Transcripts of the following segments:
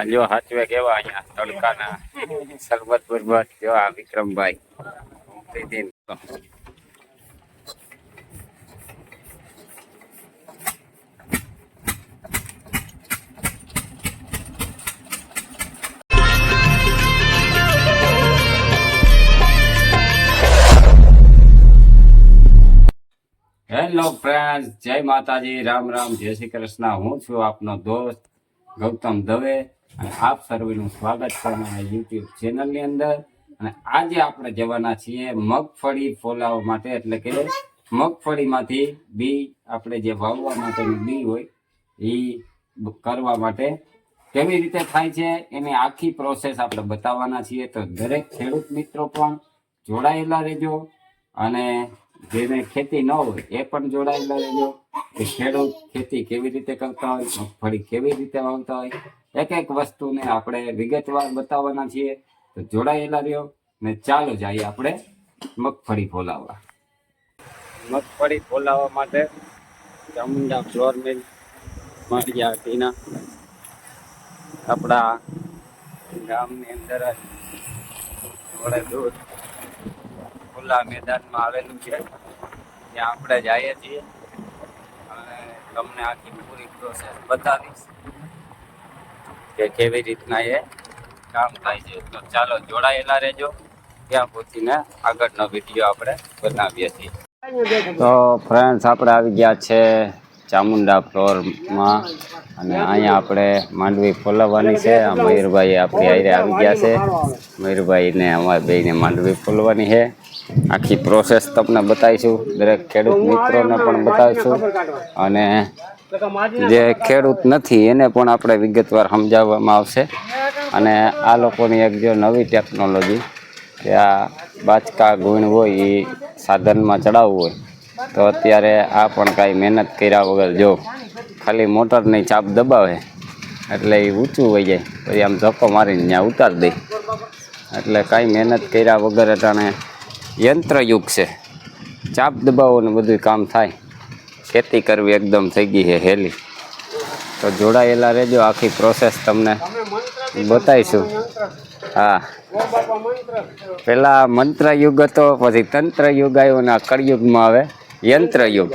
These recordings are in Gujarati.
આ જો હાચવે કેવા અહીંયા તડકાના સરબત બરબત જો આ વિક્રમભાઈ પ્રીતિન હેલો ફ્રેન્ડ જય માતાજી, રામ રામ, જય શ્રી કૃષ્ણ. હું છું આપનો દોસ્ત ગૌતમ દવે. અને આપ સર્વેનું સ્વાગત છે અમારા યુટ્યુબ ચેનલની અંદર. અને આજે આપણે જવાના છીએ મગફળી ફોલાવવા માટે, એટલે કે મગફળીમાંથી બી આપણે જે વાવવા માટેનું બી હોય, એ કરવા માટે કેવી રીતે થાય છે, એની આખી પ્રોસેસ આપણે બતાવવાના છીએ. તો દરેક ખેડૂત મિત્રો પણ જોડાયેલા રહેજો. અને જેને ખેતી ન હોય, એ પણ જોડાયેલા રહેજો. કે ખેડૂત ખેતી કેવી રીતે કરતા હોય, મગફળી કેવી રીતે વાવતા હોય એક એક વસ્તુને આપણે વિગતવાર બતાવવાના છીએ. તો જોડાયેલા રહ્યો ને ચાલો જઈએ આપણે મગફળી ફોલાવવા. મગફળી ફોલાવવા માટે ચામુંડા, ફ્લોર મિલ, માળિયા ટીના આપણા ગામની અંદર જ થોડે દૂર ખુલ્લા મેદાનમાં આવેલું છે. ત્યાં આપણે જઈએ છીએ. અને તમને આખી પૂરી પ્રોસેસ બતાવીશ કે કેવી રીતના એ કામ થાય છે. તો ચાલો જોડાયેલા રહેજો. ત્યાં પહોંચીને આગળનો વીડિયો આપણે બનાવીએ છીએ. તો ફ્રેન્ડ્સ આપણે આવી ગયા છે ચામુંડા ફ્લોરમાં અને અહીંયા આપણે માંડવી ફોલાવવાની છે. મયુરભાઈ આપણી આવી ગયા છે. મયુરભાઈને, અમારા બેને માંડવી ફોલવાની છે. આખી પ્રોસેસ તમને બતાવીશું. દરેક ખેડૂત મિત્રોને પણ બતાવીશું. અને જે ખેડૂત નથી, એને પણ આપણે વિગતવાર સમજાવવામાં આવશે. અને આ લોકોની એક જો નવી ટેકનોલોજી કે આ બાચકા ગુણ હોય એ સાધનમાં ચડાવવું હોય, તો અત્યારે આ પણ કાંઈ મહેનત કર્યા વગર જો ખાલી મોટરની ચાપ દબાવે, એટલે એ ઊંચું વહી જાય. પછી આમ ધક્કો મારીને ત્યાં ઉતારી દે. એટલે કાંઈ મહેનત કર્યા વગર અટાણે યંત્રયુગ છે. ચાપ દબાવો ને બધું કામ થાય. ખેતી કરવી એકદમ થઈ ગઈ છે હેલી. તો જોડાયેલા રહેજો, આખી પ્રોસેસ તમને બતાવીશું. હા. પેલા મંત્રયુગ હતો, પછી તંત્ર યુગ આવ્યો ને આ કળયુગમાં આવે યંત્રયુગ.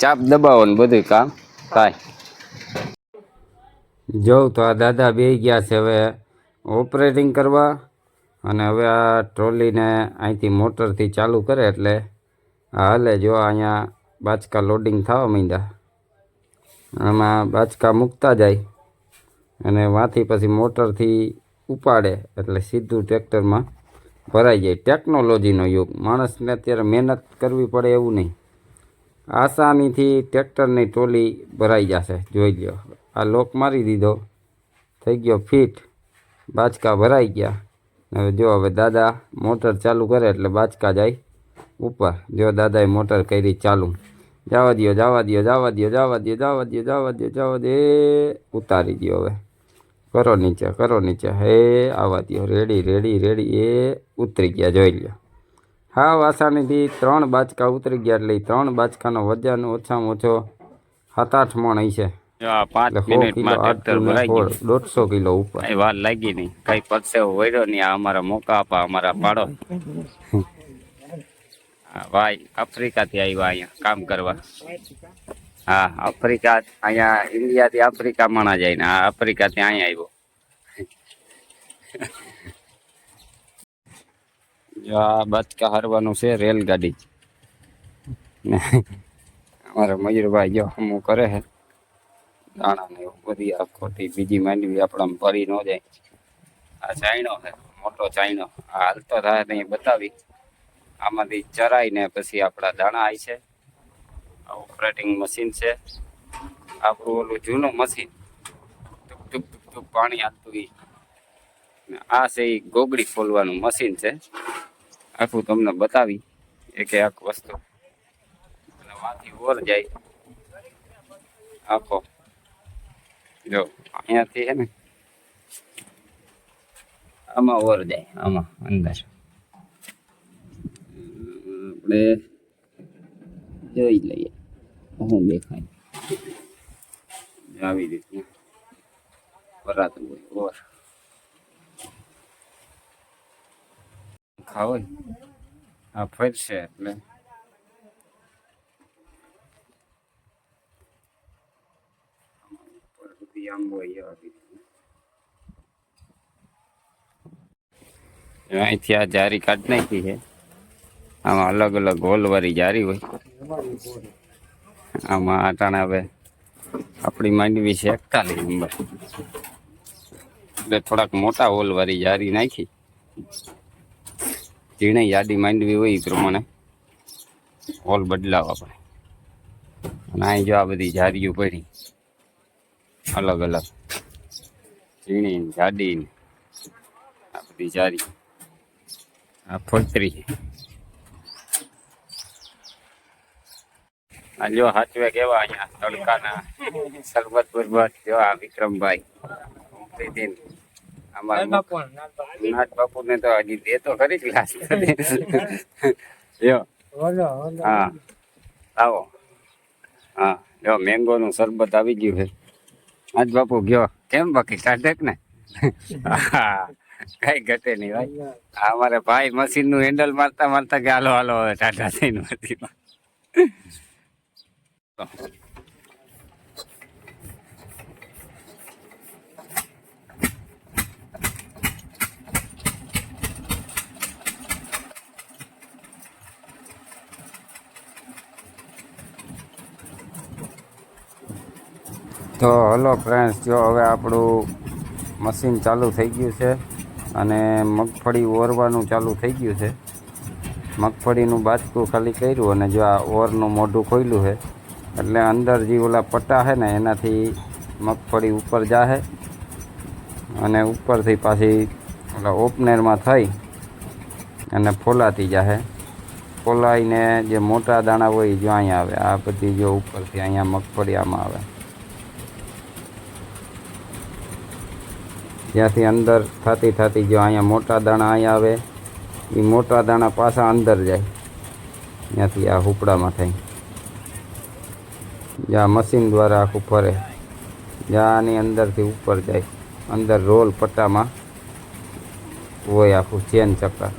ચાપ દબાવો ને બધું કામ થાય. જોઉં તો આ દાદા બે ગયા છે હવે ઓપરેટિંગ કરવા. અને હવે આ ટ્રોલીને અહીંથી મોટરથી ચાલુ કરે એટલે હાલે જો અહીંયા બાચકા લોડિંગ થવા માંડ્યા. આમાં બાચકા મૂકતા જાય અને વાંથી પછી મોટરથી ઉપાડે એટલે સીધું ટ્રેક્ટરમાં ભરાઈ જાય. ટેકનોલોજીનો યુગ. માણસને અત્યારે મહેનત કરવી પડે એવું નહીં. આસાનીથી ટ્રેક્ટરની ટ્રોલી ભરાઈ જશે. જોઈ લો આ લોક મારી દીધો. થઈ ગયો ફિટ. બાચકા ભરાઈ ગયા. હવે જો હવે દાદા મોટર ચાલુ કરે એટલે બાચકા જાય ઉપર. જો દાદાએ મોટર કરી ચાલુ. જવા દો જવા દ્યો જવા દ્યો જવા દ્યો જવા દ્યો જવા દ્યો, જવા દે ઉતારી દ્યો હવે. કરો નીચે કરો નીચે. હે, આવા દ્યો. Ready ready ready. એ ઉતરી ગયા, જોઈ લ્યો. હા વાસાણીથી ત્રણ બાચકા ઉતરી ગયા એટલે ત્રણ બાચકાનો વજન ઓછામાં ઓછો સાત આઠ મણ હશે. પાંચ મિનિટમાં ટ્રેક્ટર ભરાઈ દોઢસો કિલો ઉપર. વાર લાગી નહીં. કઈ પરસેવો વળ્યો નહીં. આ અમારા મોકા આપા અમારા પાડો. હા, ભાઈ આફ્રિકાથી આવ્યા અહીંયા કામ કરવા. હા આફ્રિકા અહીંયા ઇન્ડિયાથી આફ્રિકા માણા જાય ને. આ આફ્રિકાથી અહીંયા આવ્યો. આ બચકા હરવાનું છે રેલગાડી. અમારા મયુરભાઈ જો હું કરે છે. દાણા ને બધી આ ખોટી, બીજી માંડવી આપણા ભરી ન જાય. આ ચાઈનો છે, મોટો ચાઈનો આ હાલતો થાય નહીં બતાવી. આમાંથી ચરાઈને પછી આપણા દાણા આવી છે. આ ઓપરેટિંગ મશીન છે. આપણું ઓલું જૂનું મશીન ટૂંક ટૂંક ટૂંક ટૂંક પાણી આપતું એ આ છે એ ગોગડી ખોલવાનું મશીન છે. આખું તમને બતાવી. એક એક વસ્તુ. માંથી ઓર જાય. આખો જો, અહીંયાથી છે ને, આમાં ઓર જાય, આમાં, અંદર. આપણે જોઈ લઈએ, હું દેખાય. આવી રીતના ભરાતું હોય ઓર ખાવ? આ ફરશે એટલે. સુધી આમ હોય અહીંથી આ જારી કાઢી નાખી છે. આમાં અલગ અલગ હોલ વાળી જારી હોય. આમાં આટાણા હવે આપણી માંડવી છે એકતાલીસ નંબર. એટલે થોડાક મોટા હોલ વાળી જારી નાખી. ઝીણી યાદી માંડવી હોય એ પ્રમાણે હોલ બદલાવા પડે. અને અહીં જો આ બધી જારીઓ પડી. અલગ અલગ. ઝીણી જાડી આ બધી જારી આ ફોતરી. આ જો હાચવે કેવા અહીંયા તડકાના. સરબત બરબત જો આ વિક્રમભાઈ પ્રીતિન નાથ બાપુ. ને તો હજી દે તો ખરી ગ્લાસ જો હા. આવો. હા જો મેંગો નું શરબત આવી ગયું છે. આજ બાપુ ગયો. કેમ બાકી? સાધક ને? કઈ ઘટે નહીં ભાઈ. અમારે ભાઈ મશીનનું હેન્ડલ મારતા મારતા કે હાલો હાલો ટાટા થઈને વધી તો હલો ફ્રેન્ડ્સ જો હવે આપણું મશીન ચાલુ થઈ ગયું છે અને મગફળી ઓરવાનું ચાલુ થઈ ગયું છે. મગફળીનું બાચકું ખાલી કર્યું અને જો આ ઓરનું મોઢું ખોલ્યું છે, એટલે અંદર જે ઓલા પટ્ટા છે ને, એનાથી મગફળી ઉપર જાહે અને ઉપરથી પાછી ઓલા ઓપનેરમાં થઈ અને ફોલાતી જાહે. ફોલાઈને જે મોટા દાણા હોય એ જો અહીંયા આવે, આ બધી જો ઉપરથી અહીંયા મગફળી આમાં આવે. જ્યાંથી અંદર થતી થતી જો અહીંયા મોટા દાણા અહીંયા આવે એ મોટા દાણા પાછા અંદર જાય. ત્યાંથી આ હુપડામાં થાય. જ્યાં મશીન દ્વારા આખું ફરે. જ્યાં આની અંદરથી ઉપર જાય. અંદર રોલ પટ્ટામાં હોય આખું ચેન ચક્કર.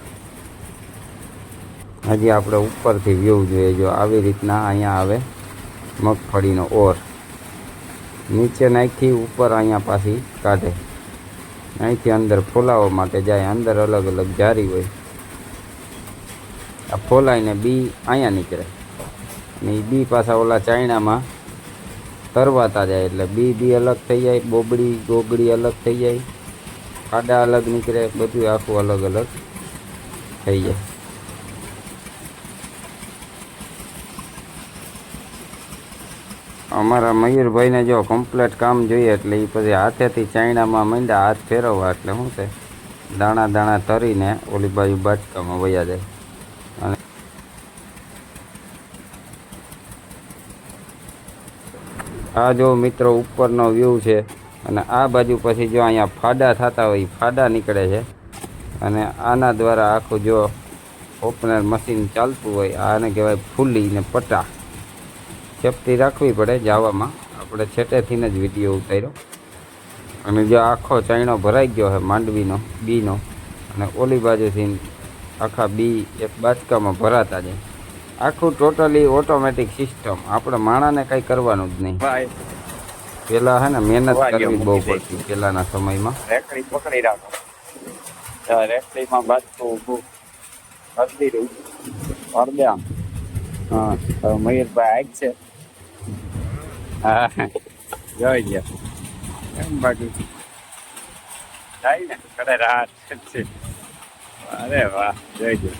હજી આપણે ઉપરથી વ્યૂ જોઈએ. જો આવી રીતના અહીંયા આવે મગફળીનો ઓર. નીચે નાખી, ઉપર અહીંયા પાછી કાઢે. અહીંથી અંદર ફોલાવવા માટે જાય, અંદર અલગ અલગ જારી હોય. આ ફોલાઈને બી અહીંયા નીકળે. અને એ બી પાછા ઓલા ચાયણામાં તરવાતા જાય એટલે બી બી અલગ થઈ જાય, બોબડી, ગોગડી અલગ થઈ જાય ખાડા અલગ નીકળે બધું આખું અલગ અલગ થઈ જાય. અમારા મયુરભાઈને જો કમ્પ્લેટ કામ જોઈએ એટલે એ પછી હાથેથી ચાયણામાં માંડ્યા, હાથ ફેરવવા એટલે શું છે? દાણા દાણા તરીને ઓલી બાજુ બાચકામાં વયા જાય. આ જો મિત્રો ઉપરનો વ્યૂ છે અને આ બાજુ પછી જો અહીંયા ફાડા થતા હોય ફાડા નીકળે છે. અને આના દ્વારા આખું જો ઓપનર મશીન ચાલતું હોય, આને કહેવાય ફૂલી ને પટા. સેફટી રાખવી પડે જાવામાં આપણે છેટેથીને જ વીડિયો ઉતાર્યો. અને જો આખો ચાઈણો ભરાઈ ગયો છે માંડવીનો બીનો અને ઓલી બાજુથી આખા બી એક બાચકામાં ભરાતા જાય. આખું ટોટલી ઓટોમેટિક સિસ્ટમ. આપણે માણાને કંઈ કરવાનું જ નહીં. પેલા હે ને મહેનત કરવી બહુ પડતી પેલાના સમયમાં. રેકડી પકડી રાખો. રેકડીમાં બાજતું ઊભું હા મયુરભાઈ આજ છે. હા જોઈ ગયા એમ બાજુ થાય ને કડે રાત છે અરે વાહ જોઈ જો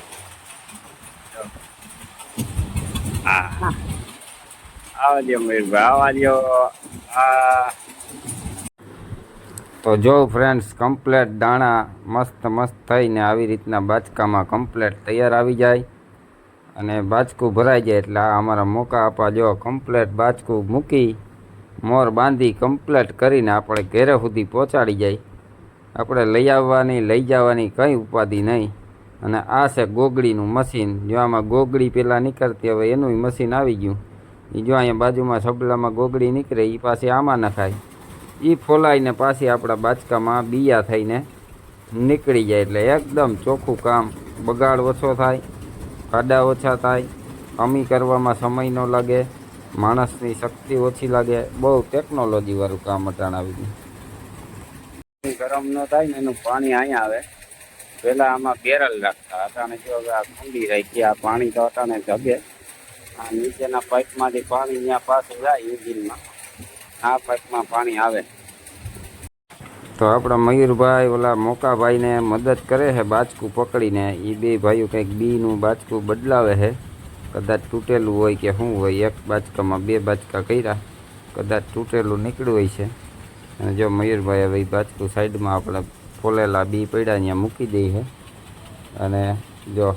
હા આવા દો મયુરભાઈ આવા દો આ તો જો ફ્રેન્ડ્સ કમ્પ્લેટ દાણા મસ્ત મસ્ત થઈને આવી રીતના બાચકામાં કમ્પ્લેટ તૈયાર આવી જાય. અને બાચકું ભરાઈ જાય એટલે આ અમારા મોકા આપવા જો કમ્પ્લેટ બાચકું મૂકી, મોર બાંધી કમ્પ્લેટ કરીને આપણે ઘેરે સુધી પહોંચાડી જાય. આપણે લઈ આવવાની, લઈ જવાની કંઈ ઉપાધિ નહીં. અને આ છે ગોગડીનું મશીન. જો આમાં ગોગડી પહેલાં નીકળતી, હવે એનું મશીન આવી ગયું. એ જો અહીંયા બાજુમાં સબલામાં ગોગડી નીકળે એ પાછી આમાં નખાય. એ ફોલાઈને પાછી આપણા બાચકામાં બીયા થઈને નીકળી જાય એટલે એકદમ ચોખ્ખું કામ બગાડ ઓછો થાય. ખાડા ઓછા થાય, અમી કરવામાં સમય ન લાગે, માણસની શક્તિ ઓછી લાગે, બહુ ટેકનોલોજીવાળું કામ અટાણ આવી ગયું ગરમ ન થાય ને એનું પાણી અહીંયા આવે. પહેલાં આમાં બેરલ રાખતા અટાણે જો આ આ કુંડી રાખી, આ પાણી તો અટાણે જગે. આ નીચેના પાઇપમાંથી પાણી ત્યાં પાછું જાય ઇન્જિનમાં આ પાઇપમાં પાણી આવે. તો આપણા મયુરભાઈ ઓલા મોકાભાઈને મદદ કરે છે બાચકું પકડીને. એ બે ભાઈઓ કંઈક બીનું બાચકું બદલાવે છે. કદાચ તૂટેલું હોય કે શું હોય, એક બાચકામાં બે બાચકા કર્યા. કદાચ તૂટેલું નીકળ્યું હોય છે. અને જો મયુરભાઈ હવે બાચકું સાઈડમાં આપણે ફોલેલા બી પડ્યા અહીંયા મૂકી દઈએ અને જો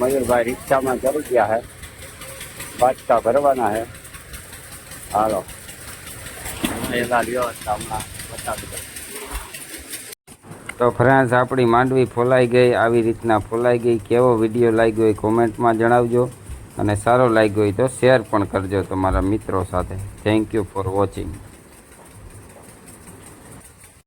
મયુરભાઈ રિક્ષામાં ચડી ગયા છે. બાચકા ભરવાના હે. હાલો. તો ફ્રેન્ડ્સ આપણી માંડવી ફોલાઈ ગઈ, આવી રીતના ફોલાઈ ગઈ. કેવો વીડિયો લાગ્યો એ કોમેન્ટમાં જણાવજો અને સારો લાગ્યો હોય તો શેર પણ કરજો તમારા મિત્રો સાથે. Thank you for watching